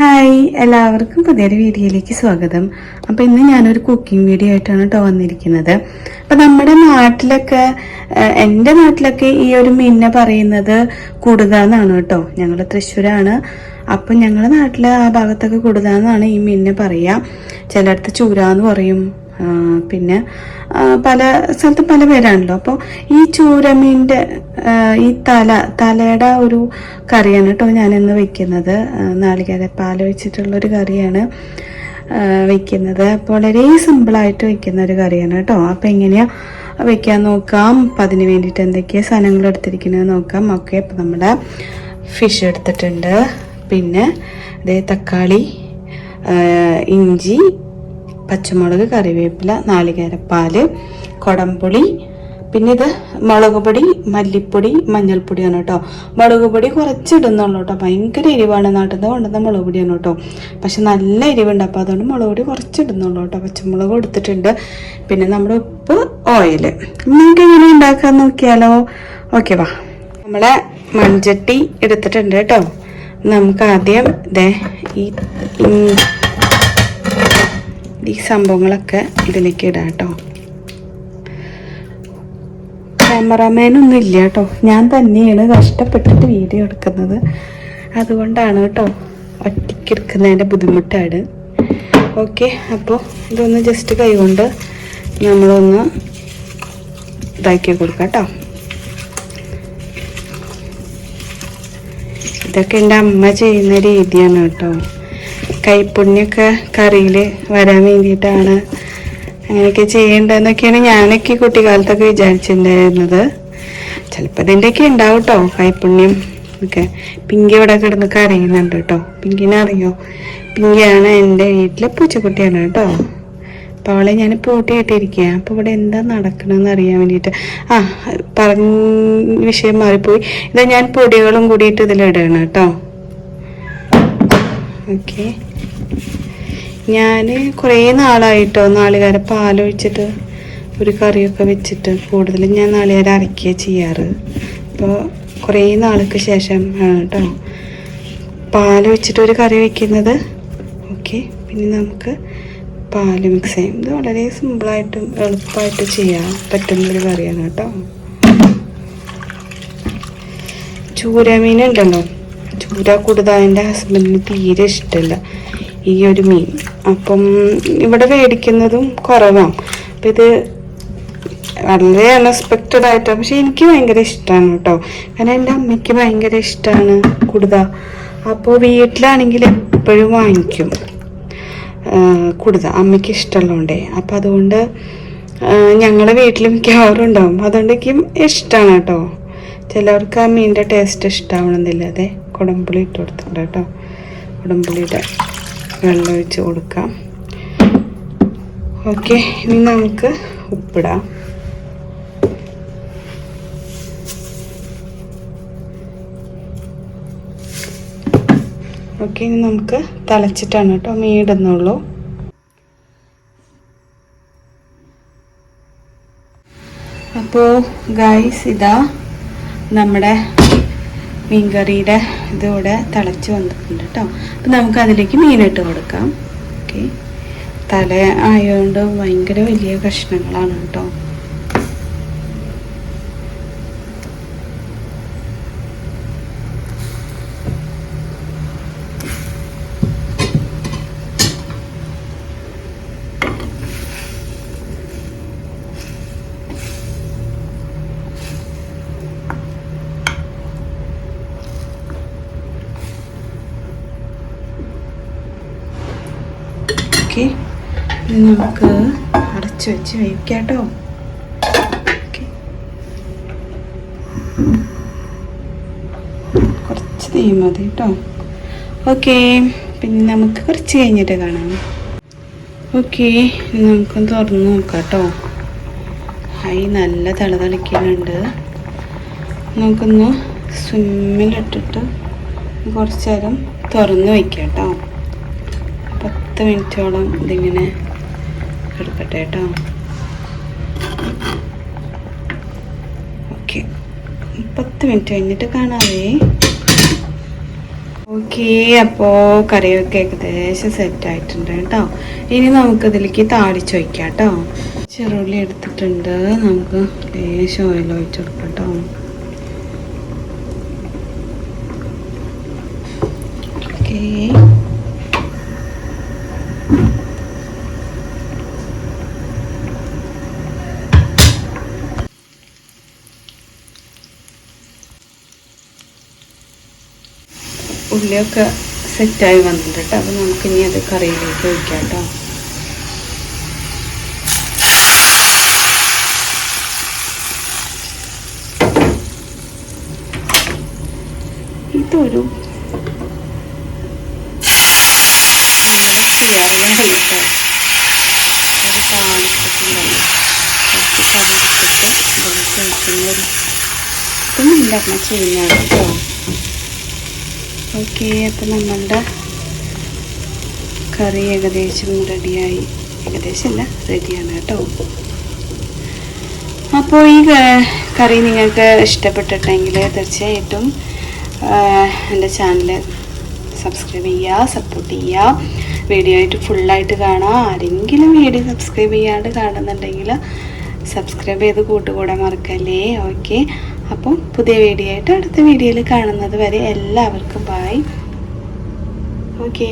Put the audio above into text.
Hi എല്ലാവർക്കും പുതിയൊരു വീഡിയോയിലേക്ക് സ്വാഗതം. അപ്പം ഇന്ന് ഞാനൊരു കുക്കിംഗ് വീഡിയോ ആയിട്ടാണ് കേട്ടോ വന്നിരിക്കുന്നത്. അപ്പം നമ്മുടെ നാട്ടിലൊക്കെ എന്റെ നാട്ടിലൊക്കെ ഈ ഒരു മീനിനെ പറയുന്നത് കുടുക എന്നാണ് കേട്ടോ ഞങ്ങൾ തൃശ്ശൂരാണ്. അപ്പം ഞങ്ങളുടെ നാട്ടിൽ ആ ഭാഗത്തൊക്കെ കുടുക എന്നാണ് ഈ മീനിനെ പറയുക ചിലയിടത്ത് ചൂര എന്ന് പറയും. പിന്നെ പല സ്ഥലത്ത് പല പേരാണല്ലോ. അപ്പോൾ ഈ ചൂരമീന്റെ ഈ തല തലയുടെ ഒരു കറിയാണ് കേട്ടോ ഞാനിന്ന് വെക്കുന്നത്. നാളികേര നാളികേരപ്പാൽ വെച്ചിട്ടുള്ള ഒരു കറിയാണ് വെക്കുന്നത്. അപ്പോൾ വളരെ സിമ്പിളായിട്ട് വെക്കുന്ന ഒരു കറിയാണ് കേട്ടോ. അപ്പോൾ എങ്ങനെയാ വെക്കാൻ നോക്കാം? അപ്പം അതിന് വേണ്ടിയിട്ട് എന്തൊക്കെയാ സാധനങ്ങൾ എടുത്തിരിക്കുന്നത് നോക്കാം. ഓക്കെ അപ്പോൾ നമ്മുടെ ഫിഷ് എടുത്തിട്ടുണ്ട്. പിന്നെ അതേ തക്കാളി ഇഞ്ചി പച്ചമുളക് കറിവേപ്പില നാളികേരപ്പാൽ കൊടംപൊടി പിന്നെ ഇത് മുളക് പൊടി മല്ലിപ്പൊടി മഞ്ഞൾപ്പൊടിയാണ് കേട്ടോ. മുളക് പൊടി കുറച്ച് ഇടുന്നുള്ളൂ കേട്ടോ. ഭയങ്കര എരിവാണ് നാട്ടിൽ നിന്ന് കൊണ്ടുവന്ന മുളക് പൊടിയാണ് കേട്ടോ. പക്ഷെ നല്ല എരിവുണ്ട്. അപ്പോൾ അതുകൊണ്ട് മുളക് പൊടി കുറച്ച് ഇടുന്നുള്ളൂ കേട്ടോ. പച്ചമുളക് കൊടുത്തിട്ടുണ്ട് പിന്നെ നമ്മുടെ ഉപ്പ് ഓയിൽ നിങ്ങൾക്ക് എങ്ങനെ ഉണ്ടാക്കാൻ നോക്കിയാലോ? ഓക്കെ വാ. നമ്മളെ മൺചട്ടി എടുത്തിട്ടുണ്ട് കേട്ടോ. നമുക്ക് ആദ്യം ഇതേ ഈ ഈ സംഭവങ്ങളൊക്കെ ഇതിലേക്ക് ഇടാം കേട്ടോ. ക്യാമറാമാനൊന്നും ഇല്ല കേട്ടോ. ഞാൻ തന്നെയാണ് കഷ്ടപ്പെട്ടിട്ട് വീഡിയോ എടുക്കുന്നത്. അതുകൊണ്ടാണ് കേട്ടോ ഒറ്റയ്ക്ക് എടുക്കുന്നതിന്റെ ബുദ്ധിമുട്ടാണ് ഓക്കെ അപ്പോൾ ഇതൊന്ന് ജസ്റ്റ് കൈകൊണ്ട് നമ്മളൊന്ന് ഇതാക്കി കൊടുക്കാം കേട്ടോ. ഇതൊക്കെ എന്റെ അമ്മ ചെയ്യുന്ന രീതിയാണ് കേട്ടോ. കൈപ്പുണ്യൊക്കെ കറിയിൽ വരാൻ വേണ്ടിയിട്ടാണ് അങ്ങനെയൊക്കെ ചെയ്യേണ്ടതെന്നൊക്കെയാണ് ഞാനൊക്കെ കുട്ടിക്കാലത്തൊക്കെ വിചാരിച്ചിട്ടുണ്ടായിരുന്നത്. ചിലപ്പോൾ ഇതിന്റെയൊക്കെ ഉണ്ടാവും കേട്ടോ കൈപ്പുണ്യം ഒക്കെ. പിങ്കി ഇവിടെ കിടന്ന് കരയുന്നുണ്ട് കേട്ടോ പിങ്കിനെ അറിയോ? പിങ്കിയാണ് എന്റെ വീട്ടിലെ പൂച്ചക്കുട്ടിയാണ് കേട്ടോ അപ്പോൾ അവളെ ഞാൻ പൂട്ടിയിട്ടിരിക്കുക അപ്പോൾ ഇവിടെ എന്താ നടക്കണമെന്ന് അറിയാൻ വേണ്ടിയിട്ട്. ആ പറഞ്ഞ വിഷയം മാറിപ്പോയി. ഇതാ ഞാൻ പൊടികളും കൂടിയിട്ട് ഇതിലിടണം കേട്ടോ ഓക്കെ. ഞാൻ കുറേ നാളായിട്ടോ നാളികേര പാലൊഴിച്ചിട്ട് ഒരു കറിയൊക്കെ വെച്ചിട്ട് കൂടുതലും ഞാൻ നാളികേര അരയ്ക്കുക ചെയ്യാറ്. അപ്പോൾ കുറേ നാൾക്ക് ശേഷം കേട്ടോ. പാൽ വെച്ചിട്ട് ഒരു കറി വെക്കുന്നത്. ഓക്കെ പിന്നെ നമുക്ക് പാൽ മിക്സ് ചെയ്യും. ഇത് വളരെ സിമ്പിളായിട്ടും എളുപ്പമായിട്ട് ചെയ്യാൻ പറ്റുന്നൊരു കറിയാണ് കേട്ടോ. ചൂരമീൻ ഉണ്ടല്ലോ. ചൂര കൂടുതൽ എന്റെ ഹസ്ബൻഡിന് തീരെ ഇഷ്ടമല്ല. ഈ ഒരു മീൻ. അപ്പം ഇവിടെ മേടിക്കുന്നതും കുറവാണ് അപ്പം ഇത് വളരെ അൺഎക്സ്പെക്റ്റഡ് ആയിട്ടാണ് പക്ഷെ എനിക്ക് ഭയങ്കര ഇഷ്ടമാണ് കേട്ടോ. കാരണം എന്റെ അമ്മയ്ക്ക് ഭയങ്കര ഇഷ്ടമാണ് കുടുത അപ്പോൾ വീട്ടിലാണെങ്കിൽ എപ്പോഴും വാങ്ങിക്കും. കുടുത അമ്മയ്ക്ക് ഇഷ്ടമുള്ളതുകൊണ്ടേ. അപ്പം അതുകൊണ്ട് ഞങ്ങളുടെ വീട്ടിൽ മിക്കവാറും ഉണ്ടാവും. അതുകൊണ്ട് എനിക്ക് ഇഷ്ടമാണ് കേട്ടോ. ചിലവർക്ക് ആ മീനിന്റെ ടേസ്റ്റ് ഇഷ്ടമാവണമെന്നില്ല അതെ കുടംപുളി ഇട്ട് കൊടുത്തിട്ടുണ്ട് കേട്ടോ. കുടംപുളിയുടെ വെള്ളം ഒഴിച്ച് കൊടുക്കാം. ഓക്കെ ഇനി നമുക്ക് ഉപ്പിടാം. ഓക്കെ ഇനി നമുക്ക് തലച്ചിട്ടാണ് കേട്ടോ മീടുന്നുള്ളൂ അപ്പോൾ ഗൈസ് ഇതാ നമ്മുടെ മീൻകറിയുടെ ഇതിവിടെ തിളച്ച് വന്നിട്ടുണ്ട് കേട്ടോ. അപ്പം നമുക്ക് അതിലേക്ക് മീനിട്ട് കൊടുക്കാം. ഓക്കെ തല ആയതുകൊണ്ട് ഭയങ്കര വലിയ കഷ്ണങ്ങളാണ് കേട്ടോ. ഓക്കെ. ഇത് നമുക്ക് അടച്ചു വെച്ച് വേവിക്കാം കേട്ടോ ഓക്കെ. കുറച്ച് തീ മതി കേട്ടോ. ഓക്കെ പിന്നെ നമുക്ക് കുറച്ച് കഴിഞ്ഞിട്ട് കാണാം. ഓക്കെ നമുക്കൊന്ന് തുറന്ന് നോക്കാം കേട്ടോ. ഹൈ നല്ല തല തളിക്കുന്നുണ്ട് നമുക്കൊന്ന് സ്വിമ്മിലിട്ടിട്ട് കുറച്ച് നേരം തുറന്ന് വയ്ക്കാം കേട്ടോ. പത്ത് മിനിറ്റോളം ഇതിങ്ങനെ കിടക്കട്ടെ കേട്ടോ. ഓക്കെ. പത്ത് മിനിറ്റ് കഴിഞ്ഞിട്ട് കാണാവേ ഓക്കെ അപ്പോൾ കറിയൊക്കെ ഏകദേശം സെറ്റ് ആയിട്ടുണ്ട് കേട്ടോ. ഇനി നമുക്കിതിലേക്ക് താളിച്ച് വയ്ക്കാം കേട്ടോ. ചെറുള്ളി എടുത്തിട്ടുണ്ട്. നമുക്ക് ലേശം ഓയിൽ ഒഴിച്ച് കൊടുക്കാം കേട്ടോ. ഓക്കെ. ഉള്ളിയൊക്കെ സെറ്റായി വന്നിട്ടുണ്ട്. കേട്ടോ അപ്പോൾ നമുക്കിനി അത് കറിയിലേക്ക് ഒഴിക്കാം കേട്ടോ. ഇതൊരു നമ്മുടെ ചെയ്യാറുള്ള ഒരു താളിച്ചിട്ടുണ്ടല്ലോ കുറച്ച് കടുത്തിട്ട് ഇതിലേക്ക് ഒഴിക്കുന്ന ഒരു ഇതൊന്നും ഇല്ല ചെയ്യുന്നതാണ് കേട്ടോ. ഓക്കെ അപ്പം നമ്മളുടെ കറി ഏകദേശം റെഡിയായി ഏകദേശം അല്ല റെഡിയാണ് കേട്ടോ. അപ്പോൾ ഈ കറി നിങ്ങൾക്ക് ഇഷ്ടപ്പെട്ടിട്ടെങ്കിൽ തീർച്ചയായിട്ടും എന്റെ ചാനൽ സബ്സ്ക്രൈബ് ചെയ്യുക സപ്പോർട്ട് ചെയ്യുക. വീഡിയോ ആയിട്ട് ഫുള്ളായിട്ട് കാണുക. ആരെങ്കിലും വീഡിയോ സബ്സ്ക്രൈബ് ചെയ്യാണ്ട് കാണുന്നുണ്ടെങ്കിൽ സബ്സ്ക്രൈബ് ചെയ്ത് കൂട്ടുകൂടാൻ മറക്കല്ലേ? ഓക്കെ. അപ്പം പുതിയ വീഡിയോ ആയിട്ട് അടുത്ത വീഡിയോയിൽ കാണുന്നത് വരെ എല്ലാവർക്കും ബായ് ഓക്കേ